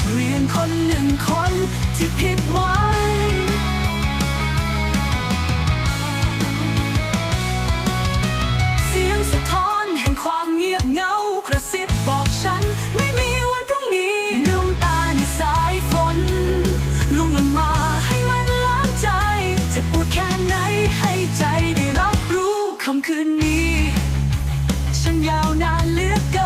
ทเรียนคนหนึ่งคนที่ผิดหวังเสียงสะท้อนแห่งความเงียบเงากระซิบบอกฉัน ไม่มีวันพรุ่งนี้ลืมตาในสายฝนลุงลงมาให้มันล้างใจจะปวดแค่ไหนให้ใจได้รับรู้คำคืนนี้ ฉันยาวนานเหลือเกิน